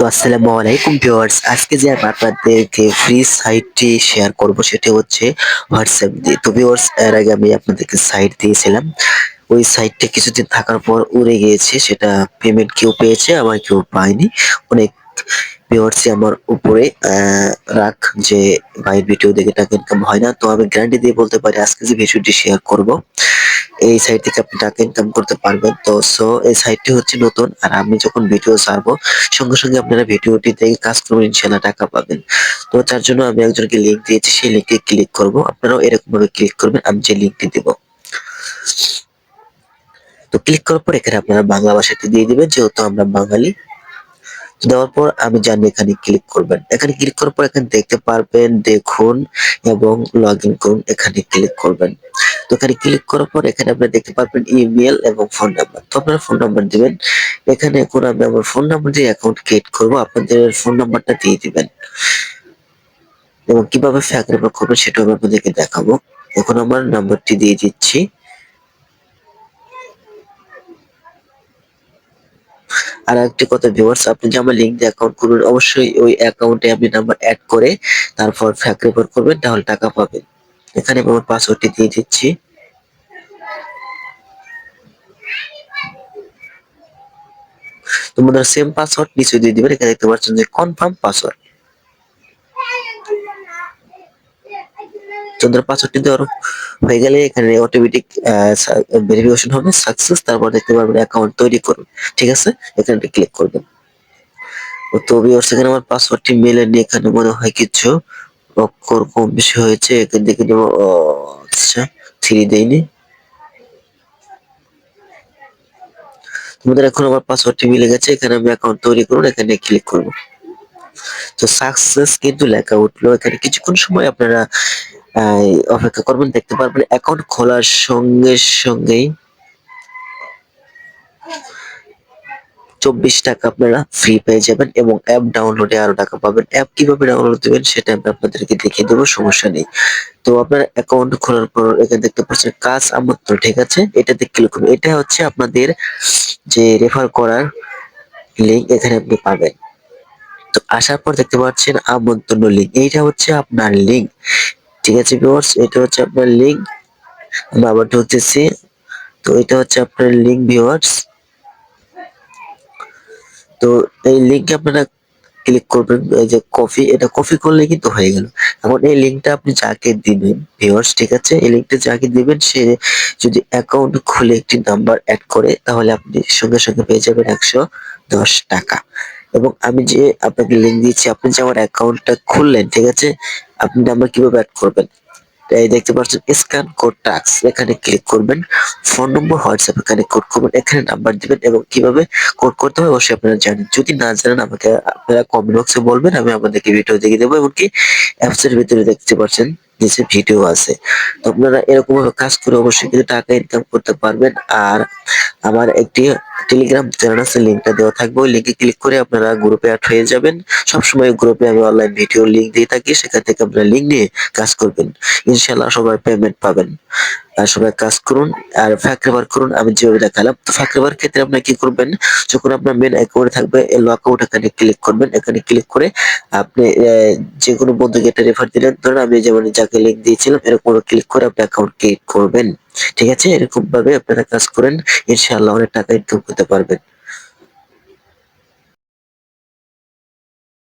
তো আসসালামু আলাইকুম ভিউয়ার্স। আজকে যে আমি আপনাদেরকে ফ্রি সাইটটি শেয়ার করব সেটি হচ্ছে হোয়াটসঅ্যাপ দিয়ে। তো ভিউয়ার্স, এর আগে আমি আপনাদেরকে সাইট দিয়েছিলাম। ওই সাইটটা কিছুদিন থাকার পর উড়ে গিয়েছে। সেটা পেমেন্ট কেউ পেয়েছে, আবার কেউ পায়নি। অনেক ভিউয়ার্সই আমার উপরে রাগ যে ভাইয়ের ভিডিও দেখে টাকা ইনকাম হয় না। তো আমি গ্যারান্টি দিয়ে বলতে পারি, আজকে যে ভিডিওটি শেয়ার করব এই সাইট থেকে আপনি টাকা ইনকাম করতে পারবেন। তো সো এই সাইটটি হচ্ছে নতুন আর আমি যখন ভিডিও ছাড়বো, সঙ্গে সঙ্গে আপনারা ভিডিওটি দেখে কাজ করবেন ইনশাল্লাহ টাকা পাবেন। তো তার জন্য আমি একজনকে লিঙ্ক দিয়েছি, সেই লিঙ্কে ক্লিক করব। আপনারাও এরকম ভাবে ক্লিক করবেন, আমি যে লিঙ্কটি দিব। তো ক্লিক করার পর এখানে আপনারা বাংলা ভাষাটি দিয়ে দিবেন, যেহেতু আমরা বাঙালি। দেওয়ার পর আমি জানি এখানে ক্লিক করবেন। এখানে ক্লিক করার পর এখানে দেখতে পারবেন, দেখুন এবং লগ ইন করুন, এখানে ক্লিক করবেন। তো এখানে ক্লিক করার পর এখানে আপনারা দেখতে পারবেন ইমেল এবং ফোন নাম্বার তো আপনারা ফোন নাম্বার দিবেন। এখানে এখন আমি আমার ফোন নাম্বার দিয়ে অ্যাকাউন্ট ক্রিয়েট করব। আপনাদের ফোন নাম্বারটা দিয়ে দিবেন। এবং কীভাবে ফ্যাক রেফার করবেন সেটাও আমি আপনাদেরকে দেখাবো। এখন আমার নাম্বারটি দিয়ে দিচ্ছি। আর একটি কথা ভিউয়ার্স আপনি যে আমার লিঙ্ক দিয়ে অ্যাকাউন্ট করবেন অবশ্যই ওই অ্যাকাউন্টে আপনি নাম্বার অ্যাড করে তারপর ফ্যাক রেফার করবেন, তাহলে টাকা পাবেন। এখানে আমি পাসওয়ার্ডটি দিয়ে দিচ্ছি। তো বন্ধুরা সেম পাসওয়ার্ড নিচে দিয়ে দিবেন, এখানে দেখতে পাচ্ছেন যে কনফার্ম পাসওয়ার্ড চন্দ্র পাসওয়ার্ডটি দেওয়ার হয়ে গেলে এখানে অটোমেটিক ভেরিফিকেশন হবে সাকসেস তারপর দেখতে পারবেন অ্যাকাউন্ট তৈরি করুন। ঠিক আছে? এখানে ক্লিক করবেন। তো ভিউয়ার্স এখানে আমার পাসওয়ার্ডটি মেলেনি, এখানে মনে হয় কিছু অক্ষর কম বেশি হয়েছে এখানে দেখে নেব। আচ্ছা থ্রি দেয়নি। তোমাদের এখন আমার পাসওয়ার্ডটি মিলে গেছে, এখানে আমি অ্যাকাউন্ট তৈরি করুন, এখানে ক্লিক করব। তো সাকসেস কিন্তু লেখা উঠল। এখানে কিছুক্ষণ সময় আপনারা অপেক্ষা করবেন, দেখতে পারবেন অ্যাকাউন্ট খোলার সঙ্গে সঙ্গেই চব্বিশ টাকা আপনারা ফ্রি পেয়ে যাবেন এবং অ্যাপ ডাউনলোডে আরও টাকা পাবেন। অ্যাপ কীভাবে ডাউনলোড দিবেন সেটা আমি আপনাদেরকে দেখিয়ে দেবো, সমস্যা নেই। তো আপনার অ্যাকাউন্ট খোলার পর এখানে দেখতে পাচ্ছেন কাজ আমন্ত্রণ, ঠিক আছে? এটাতে ক্লিক করুন এটা হচ্ছে আপনাদের যে রেফার করার লিঙ্ক এখানে আপনি পাবেন। তো আসার পর দেখতে পাচ্ছেন আমন্ত্রণ লিঙ্ক এইটা হচ্ছে আপনার লিঙ্ক ঠিক আছে ভিউয়ার্স এটা হচ্ছে আপনার লিঙ্ক আমি আবার ঢুকতেছি তো এটা হচ্ছে আপনার লিঙ্ক ভিউয়ার্স তো এই লিঙ্কে আপনারা ক্লিক করবেন, এই যে কপি এটা কপি করলে কিন্তু হয়ে গেল। এখন এই লিঙ্কটা আপনি যাকে দিবেন ভিউয়ার্স ঠিক আছে? এই লিঙ্কটা যাকে দিবেন, সে যদি অ্যাকাউন্ট খুলে একটি নাম্বার অ্যাড করে, তাহলে আপনি সঙ্গে সঙ্গে পেয়ে যাবেন একশো দশ টাকা। এবং আমি যে আপনাকে লিঙ্ক দিচ্ছি আপনি যে আমার অ্যাকাউন্টটা খুললেন, ঠিক আছে? আপনি নাম্বার কীভাবে অ্যাড করবেন? এই দেখতে পাচ্ছেন স্ক্যান কোড টাক্স এখানে ক্লিক করবেন। ফোন নম্বর হোয়াটসঅ্যাপ এখানে কোড করবেন। এখানে নাম্বার দিবেন এবং কীভাবে কোড করতে হবে অবশ্যই আপনারা জানেন। যদি না জানেন, আমাকে আপনারা কমেন্ট বক্সে বলবেন, আমি আপনাদেরকে ভিডিও দেখিয়ে দেবো এমনকি অ্যাপস এর ভিতরে দেখতে পাচ্ছেন, নিচে ভিডিও আছে। তো আপনারা এরকম কাজ করে অবশ্যই কিন্তু টাকা ইনকাম করতে পারবেন। আর আমার একটি টেলিগ্রাম চ্যানেল আছে, লিঙ্কটা দেওয়া থাকবে। ওই লিঙ্কে ক্লিক করে আপনারা গ্রুপে অ্যাড হয়ে যাবেন। সবসময় গ্রুপে আমি অনলাইন ভিডিও লিঙ্ক দিয়ে থাকি, সেখান থেকে আপনারা লিঙ্ক নিয়ে কাজ করবেন। ইনশাল্লাহ সবাই পেমেন্ট পাবেন। আর সবাই কাজ করুন, আর ফাঁকরেবার করুন, আমি যেভাবে দেখালাম। তো ফাঁকরেবার ক্ষেত্রে আপনার কি করবেন? যখন আপনার মেন অ্যাকাউন্টে থাকবে লক আউট এখানে ক্লিক করবেন। এখানে ক্লিক করে আপনি যে কোনো বন্ধুকে এটা রেফার দিলেন। ধরুন আমি যেমন যাকে লিঙ্ক দিয়েছিলাম, এরকম ক্লিক করে আপনি অ্যাকাউন্ট ক্রিয়েট করবেন। ঠিক আছে এরকম ভাবে আপনারা কাজ করেন ইনশাআল্লাহ অনেক টাকা ইনকাম করতে পারবেন।